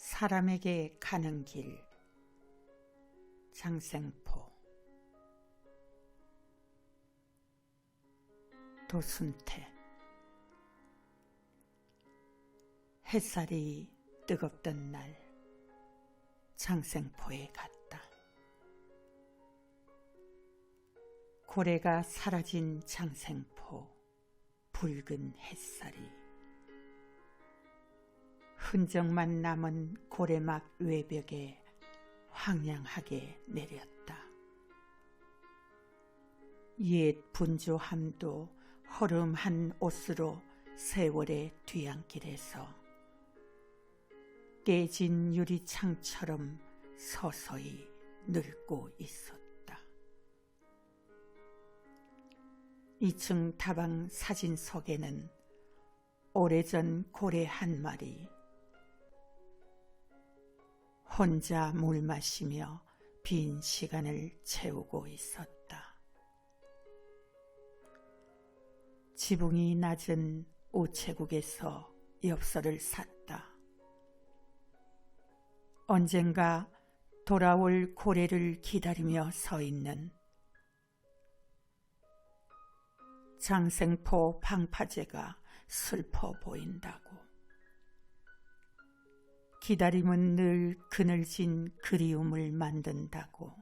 사람에게 가는 길. 장생포. 도순태. 햇살이 뜨겁던 날 장생포에 갔다. 고래가 사라진 장생포 붉은 햇살이 흔적만 남은 고래막 외벽에 황량하게 내렸다. 옛 분주함도 허름한 옷으로 세월의 뒤안길에서 깨진 유리창처럼 서서히 늙고 있었다. 2층 다방 사진 속에는 오래전 고래 한 마리 혼자 물 마시며 빈 시간을 채우고 있었다. 지붕이 낮은 우체국에서 엽서를 샀다. 언젠가 돌아올 고래를 기다리며 서 있는 장생포 방파제가 슬퍼 보인다고. 기다림은 늘 그늘진 그리움을 만든다고.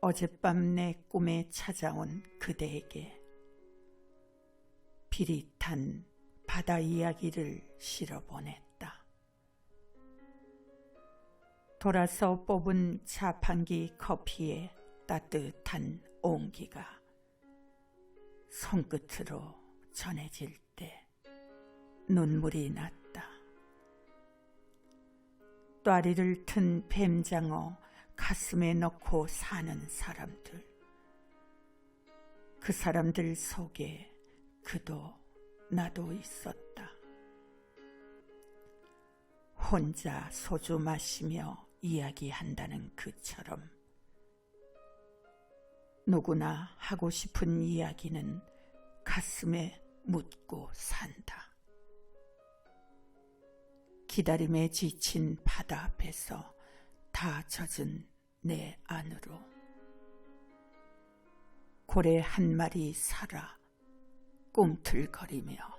어젯밤 내 꿈에 찾아온 그대에게 비릿한 바다 이야기를 실어 보냈다. 돌아서 뽑은 자판기 커피에 따뜻한 온기가 손끝으로 전해질 때 눈물이 났다. 또아리를 튼 뱀장어 가슴에 넣고 사는 사람들. 그 사람들 속에 그도 나도 있었다. 혼자 소주 마시며 이야기한다는 그처럼 누구나 하고 싶은 이야기는 가슴에 묻고 산다. 기다림에 지친 바다 앞에서 다 젖은 내 안으로. 고래 한 마리 살아 꿈틀거리며